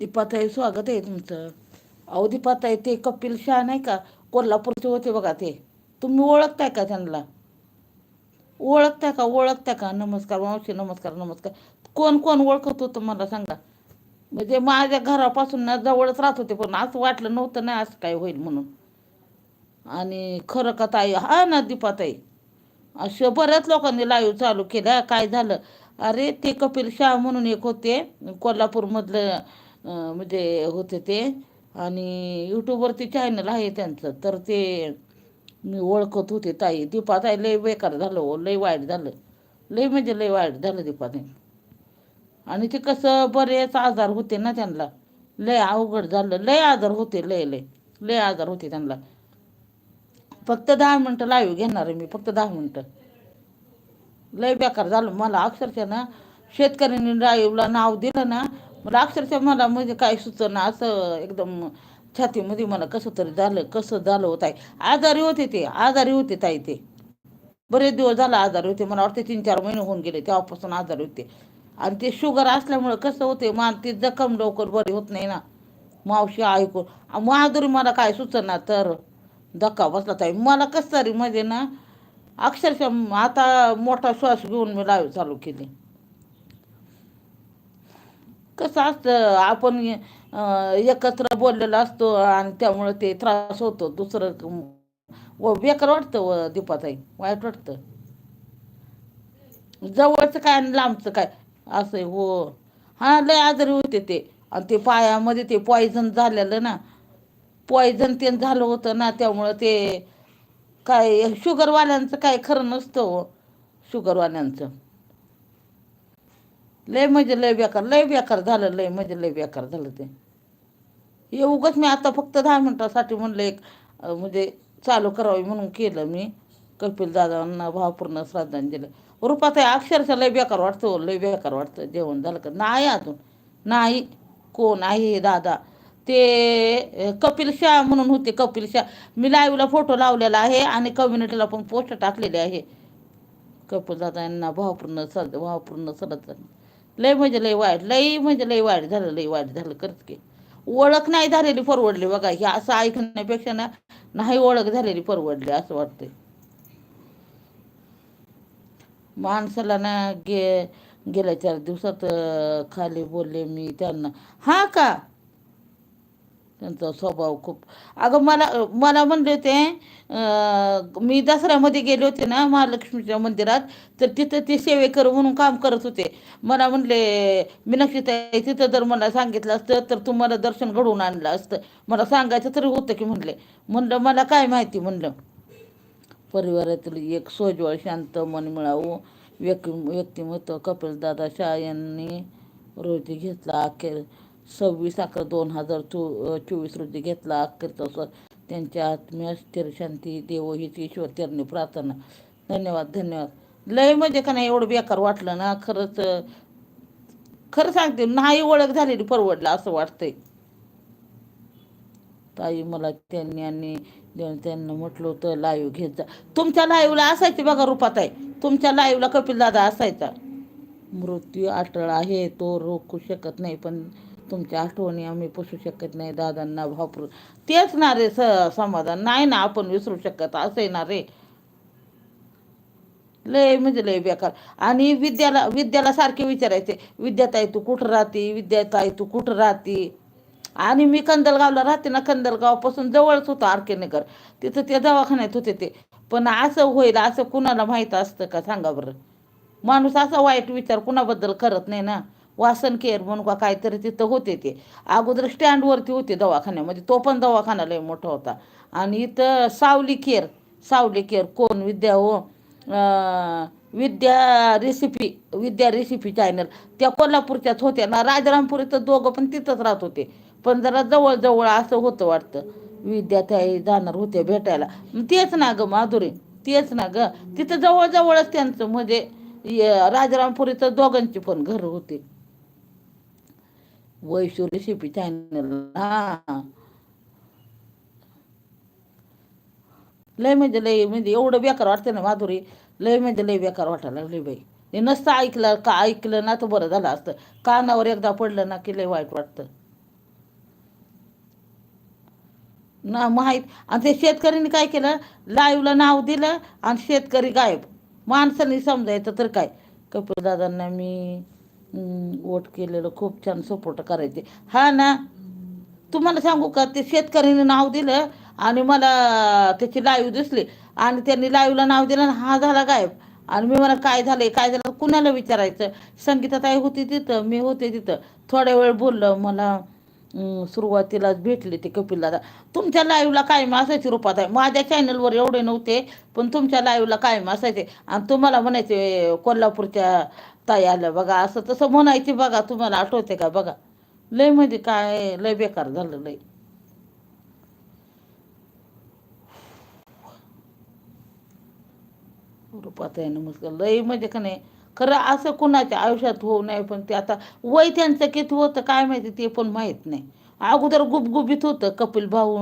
दीपाताई स्वागत आहे तुमचं. अहो दीपाताई ते कपिल शाह नाही का? कोल्हापूरचे होते बघा ते. तुम्ही ओळखताय का त्यांना? ओळखताय का? ओळखताय का? नमस्कार मावशी नमस्कार नमस्कार. कोण कोण ओळखत होतं मला सांगा? म्हणजे माझ्या घरापासून ना जवळच राहत होते पण असं वाटलं नव्हतं नाही असं काय होईल म्हणून. आणि खरं का ताई? हा ना दीपाताई. असे बऱ्याच लोकांनी लाईव्ह चालू केल्या काय झालं? अरे ते कपिल शाह म्हणून एक होते कोल्हापूरमधलं म्हणजे होते ते. आणि यूट्यूबवरती चॅनल आहे त्यांचं. तर ते मी ओळखत होते ताई. दीपाताई लय बेकार झालं हो. लय वाईट झालं. लय म्हणजे लय वाईट झालं दीपाताई. आणि ते कसं बरेच आजार होते ना त्यांना. लय अवघड झालं. लय आजार होते लय लय. लय आजार होते त्यांना. फक्त दहा मिनटं लाईव्ह घेणार आहे मी. फक्त दहा मिनटं. लय बेकार झालं. मला अक्षरशः ना शेतकऱ्यांनी लाईव्हला नाव दिलं ना मला अक्षरशः मला म्हणजे काय सुचना असं एकदम छातीमध्ये मला कसं तरी झालं कसं झालं होत आहे आजारी होते ते आजारी होते ताई ते. बरेच दिवस झाला आजारी होते मला वाटते तीन चार महिने होऊन गेले तेव्हापासून आजारी होते. आणि ते शुगर असल्यामुळं कसं होते मान ती जखम लवकर बरी होत नाही ना. मावशी ऐकून माधुरी मला काय सुचना? तर धक्का बसला ताई. मला कसं तरी म्हणजे ना अक्षरशः आता मोठा श्वास घेऊन मी लाईव्ह चालू केली. कसं असतं आपण एकत्र बोललेलो असतो आणि त्यामुळं ते त्रास होतो. दुसरं व बेकार वाटतं व दीपाताई. वाईट वाटतं. जवळचं काय आणि लांबचं काय? असं आहे, हो. हा लय आजारी होते ते. आणि ते पायामध्ये ते पॉयझन झालेलं ना. पॉयझन ते झालं होतं ना त्यामुळं ते काय शुगरवाल्यांचं काय खरं नसतं हो. शुगरवाल्यांचं लय म्हणजे लय बेकार लय बेकार झालं लय म्हणजे लय बेकार झालं ते. हे उगच मी आता फक्त दहा मिनटासाठी म्हणलं एक म्हणजे चालू करावी म्हणून केलं मी. कपिल दादांना भावपूर्ण श्रद्धांजली रुपात आहे अक्षरशः लय बेकार वाटतं हो, लय बेकार वाटतं. जेवण झालं का? नाही अजून. नाही. कोण आहे हे दादा? ते कपिल शाह म्हणून होते कपिल शाह. मी लाईव्हला फोटो लावलेला आहे आणि कम्युनिटीला पण पोस्ट टाकलेले आहे. कपिल दादा यांना भावपूर्ण सर भावपूर्ण सरत लय म्हणजे लय वाईट लय म्हणजे लय वाईट झालं लय वाईट झालं खरंच की. ओळख नाही झालेली परवडली बघा हे असं ऐकण्यापेक्षा ना नाही ओळख झालेली परवडली असं वाटते माणसाला ना गे गेल्या चार दिवसात खाली बोलले मी त्यांना. हा का? त्यांचा स्वभाव खूप अगं मला मला म्हणले होते मी दसऱ्यामध्ये गेले होते ना महालक्ष्मीच्या मंदिरात तर तिथं ते सेवेकर म्हणून काम करत होते. मला म्हणले मीनाक्षीताई तिथं जर मला सांगितलं असतं तर तुम्हाला दर्शन घडवून आणलं असतं. मला सांगायचं तरी होतं की म्हणले. म्हणलं मला काय माहिती? म्हणलं. परिवारातील एक सोज्वळ शांत मन मिळावं. व्यक्ती व्यक्तिमत्व कपिलदादा शाह यांनी रोजी घेतला अखेर. सव्वीस अकरा दोन हजार चो चोवीस रोजी घेतला अखेरचा सर त्यांच्या आत्मीय स्थिर शांती देव हीच ईश्वर त्यांनी प्रार्थना. धन्यवाद धन्यवाद. लय म्हणजे का नाही एवढं बेकार वाटलं ना खरंच खरं सांगते नाही ओळख झालेली परवडलं असं वाटतंय. ताई मला त्यांनी आणि त्यांना म्हटलं होतं लाईव्ह घेत जा. तुमच्या लाईव्हला असायची बघा रूपात आहे तुमच्या लाईव्हला कपिल दादा असायचा. मृत्यू अटळ आहे तो रोखू शकत नाही पण तुमच्या आठवणी आम्ही पुसू शकत नाही दादांना वापरू. तेच ना रे स समाधान. नाही ना आपण विसरू शकत. असं ना रे. लय म्हणजे लय बेकार. आणि विद्याला विद्याला सारखे विचारायचे. विद्याताई तू कुठं राहते? विद्याताई तू कुठं राहते? आणि मी कंदलगावला राहते ना कंदलगावपासून जवळच होतं आर के नगर तिथं त्या दवाखान्यात होते ते. पण असं होईल असं कुणाला माहीत असतं का? सांगा बरं. माणूस असा वाईट विचार कुणाबद्दल करत नाही ना. वासन केअर म्हणून का काहीतरी तिथं होते ते. अगोदर स्टँडवरती होते दवाखान्यामध्ये. तो पण दवाखाना लय मोठा होता. आणि इथं सावली केअर सावली केअर कोण? विद्या हो Vidya recipe Vidya recipe channel त्या कोल्हापूरच्याच होत्या. ना राजारामपूर इथं दोघं पण तिथंच राहत होते. पण जरा जवळजवळ असं होतं वाटतं. विद्याताई जाणार होत्या भेटायला. तेच ना गं माधुरी. तेच ना गं. तिथं जवळजवळच त्यांचं म्हणजे राजारामपुरीचं राजारामपूर इथं दोघांची पण घर होती. वैशू रेसिपी चॅनलला लय म्हणजे लय म्हणजे एवढं बेकार वाटतं ना माधुरी लय म्हणजे लय बेकार वाटायला लागली बाई ते नसतं ऐकलं का ऐकलं ना तर बरं झालं असतं कानावर एकदा पडलं ना की लय वाईट वाटतं ना माहीत आणि ते शेतकऱ्यांनी काय केलं लाईव्हला नाव दिलं आणि शेतकरी गायब माणसांनी समजायचं तर काय कपिल दादांना मी वोट केलेलं खूप छान सपोर्ट करायचे. हा ना? तुम्हाला सांगू का ते शेतकऱ्याने नाव दिलं आणि मला त्याची लाईव्ह दिसली. आणि त्यांनी लाईव्हला नाव दिलं आणि हा झाला गायब. आणि मी मला काय झालंय काय झालं? कुणाला विचारायचं? संगीताताई होती तिथं मी होते तिथं. थोड्या वेळ बोललं मला सुरुवातीलाच भेटले ते कपिल दादा. तुमच्या लाईव्हला कायम असायची रूपात आहे माझ्या चॅनलवर एवढे नव्हते पण तुमच्या लाईव्हला कायम असायचे. आणि तुम्हाला म्हणायचे कोल्हापूरच्या ताई आल्या बघा. असं तसं म्हणायचे बघा. तुम्हाला आठवते का बघा. लय म्हणजे काय लय बेकार झालं लय. रूपात आहे नमस्कार लय म्हणजे का नाही खरं असं कुणाच्या आयुष्यात होऊ नये पण ते आता वय त्यांचं किती होतं काय माहिती ते पण माहीत नाही. अगोदर गुबगुबीत होतं कपिल भाऊ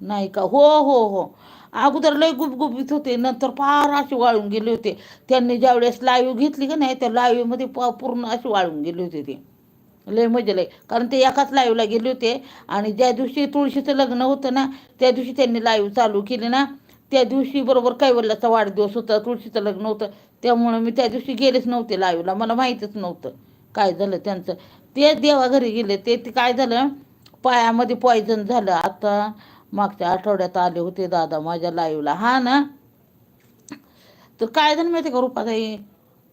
नाही का? हो हो हो. अगोदर लय गुबगुबीत होते नंतर फार असे वाळून गेले होते. त्यांनी ज्यावेळेस लाईव्ह घेतली का नाही त्या लाईव्हमध्ये पूर्ण असे वाळून गेले होते ते. लय मजा लय. कारण ते एकाच लाईव्हला गेले होते आणि ज्या दिवशी तुळशीचं लग्न होतं ना त्या दिवशी त्यांनी लाईव्ह चालू केली ना त्या दिवशी बरोबर कैवल्याचा वाढदिवस होता तुळशीचं लग्न होतं. त्यामुळं मी त्या दिवशी गेलेच नव्हते लाईव्हला मला माहीतच नव्हतं काय झालं त्यांचं. ते देवा घरी गेले. ते ते काय झालं? पायामध्ये पॉयझन झालं. आता मागच्या आठवड्यात आले होते दादा माझ्या लाईव्हला हा ना? तर काय झालं माहिती का रुपाताई?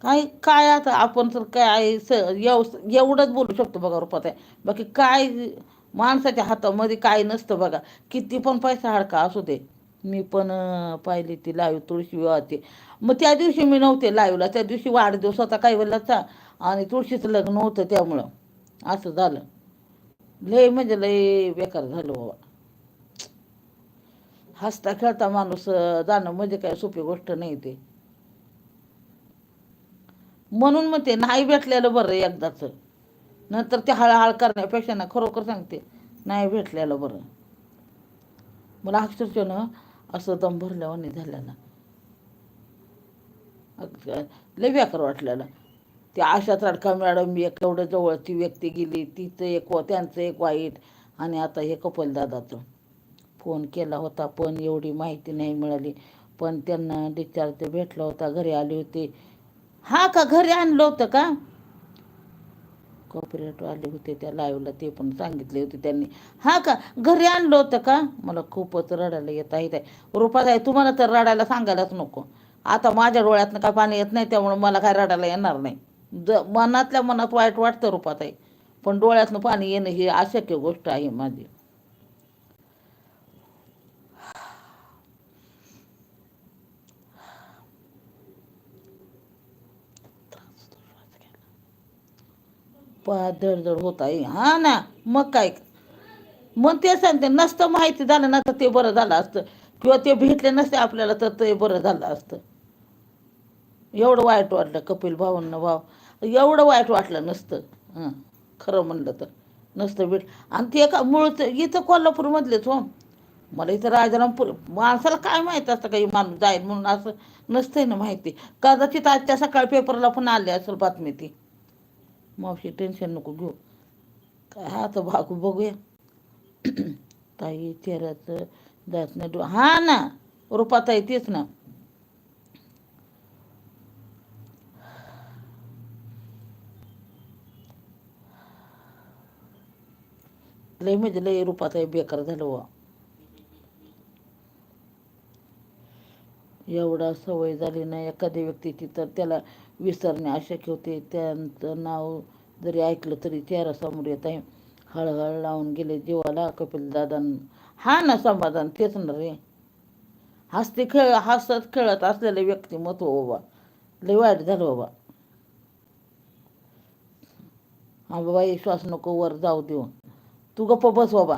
काय काय आता आपण तर काय स एव एवढंच बोलू शकतो बघा रुपाताई. बाकी काय माणसाच्या हातामध्ये काय नसतं बघा. किती पण पैसा हडका असू दे. मी पण पाहिली ती लाईव्ह तुळशी विवाहाची मग त्या दिवशी मी नव्हते लाईव्हला त्या दिवशी वाढदिवस होता काही वेळेलाचा आणि तुळशीचं लग्न होतं त्यामुळं. असं झालं. लय म्हणजे लय बेकार झालं बाबा. हसता खेळता माणूस जाणं म्हणजे काय सोपी गोष्ट नाही ते. म्हणून मग ते नाही भेटलेलं बरं एकदाच. नंतर ते हळहळ करण्यापेक्षा ना खरोखर सांगते नाही भेटलेलं बरं. मला अक्षरशः ना असं दम भरल्यावानी झालेला अग- लय व्याकर वाटलेलं. ते आशा तडका मॅडम एक एवढं जवळची व्यक्ती गेली तिचं एक व- त्यांचं एक वाईट आणि आता हे कपल दादाचं. फोन केला होता पण एवढी माहिती नाही मिळाली. पण त्यांना डिस्चार्ज भेटला होता घरी आले होते. हा का घरी आणलं होतं का? कॉपरेट आले होते त्या लाईव्हला ते पण सांगितले होते त्यांनी. हा का घरी आणलं होतं का? मला खूपच रडायला येत आहे ते. रुपात आहे तुम्हाला तर रडायला सांगायलाच नको. आता माझ्या डोळ्यातनं काय पाणी येत नाही त्यामुळे मला काय रडायला येणार नाही. ज मनातल्या मनात वाईट वाटतं रुपात आहे पण डोळ्यातनं पाणी येणं ही अशक्य गोष्ट आहे माझी. पाय धडधड होत आहे हा ना मग काय? मग ते सांगते नसतं माहिती झालं ना तर ते बरं झालं असतं. किंवा ते भेटले नसते आपल्याला तर ते बरं झालं असतं. एवढं वाईट वाटलं कपिल भाऊंना भाव एवढं वाईट वाटलं नसतं. खरं म्हणलं तर. नसतं भेट. आणि ते एका मूळचं इथं कोल्हापूरमधलेच हो. मला इथं राजारामपूर माणसाला काय माहीत असतं काही माणूस जाईल म्हणून असं नसतंय ना माहिती. कदाचित आजच्या सकाळ पेपरला पण आली असेल बातमी ती. मावशी टेन्शन नको घेऊ. काय आता भागू बघूया. ताई चेहऱ्याचं जात नाही हा ना रूपाताई तेच ना. लय म्हणजे लय रूपाताई बेकार झालं वा एवढा सवय झाली ना एखाद्या व्यक्तीची तर त्याला विसरणे अशक्य होते. त्यांचं नाव जरी ऐकलं तरी चेहरासमोर येत आहे. हळहळ लावून गेले जीवाला कपिलदादा हा ना समाधान तेच ना रे. हसते खेळ हसत खेळत असलेले व्यक्तिमत्व बाबा. लय वाईट झालं बाबा. हा बाबा श्वास नको वर जाऊ देऊ तू गप्प बस बाबा.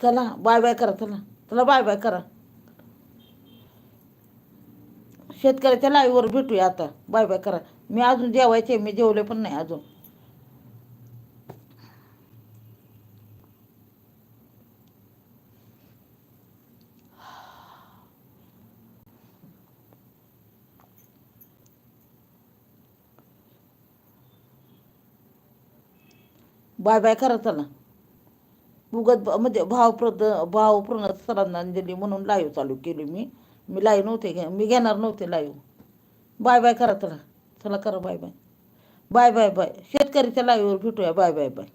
चला बाय बाय करा चला. चला बाय बाय करा. शेतकऱ्याच्या लाईवर भेटूया आता. बाय बाय करा. मी अजून जेवायचे मी जेवले पण नाही अजून. बाय बाय करा चला. उगत म्हणजे भावप्रद भावपूर्ण श्रद्धांजली म्हणून लाईव्ह चालू केली मी. मी लाईव्ह नव्हते घे मी घेणार नव्हते लाईव्ह बाय बाय करा चला चला करा bye bye bye bye bye शेतकरीच्या लाईव्हवर भेटूया. Bye bye bye